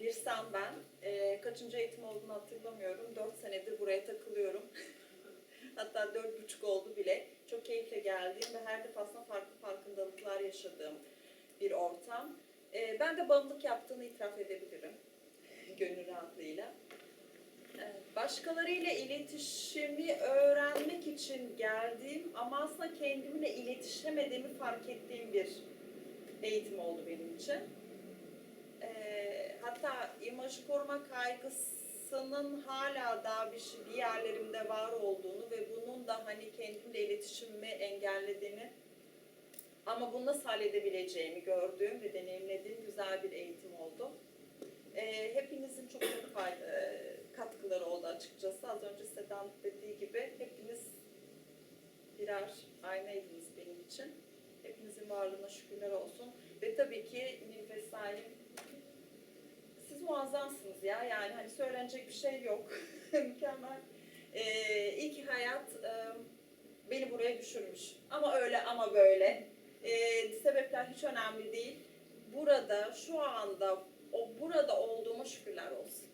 Nisan ben. Ee, kaçıncı eğitim olduğunu hatırlamıyorum. 4 senedir buraya takılıyorum. Hatta dört buçuk oldu bile. Çok keyifle geldiğim ve her defasında farklı farkındalıklar yaşadığım bir ortam. Ee, ben de bağımlılık yaptığını itiraf edebilirim. Gönül rahatlığıyla. Ee, Başkalarıyla iletişimi öğrenmek için geldiğim ama aslında kendimle iletişemediğimi fark ettiğim bir eğitim oldu benim için. Hatta imajı koruma kaygısının hala daha bir, şey, bir yerlerimde var olduğunu ve bunun da hani kendimle iletişimimi engellediğini ama bunu nasıl halledebileceğimi gördüğüm ve deneyimlediğim güzel bir eğitim oldu. Ee, hepinizin çok çok fayda, katkıları oldu açıkçası. Az önce Sedan dediği gibi hepiniz birer aynaydınız benim için. Hepinizin varlığına şükürler olsun. Ve tabii ki muazzamsınız ya. Yani hani söylenecek bir şey yok. Mükemmel. Ee, iyi ki hayat e, beni buraya düşürmüş. Ama öyle ama böyle. Ee, sebepler hiç önemli değil. Burada, şu anda, o burada olduğuma şükürler olsun.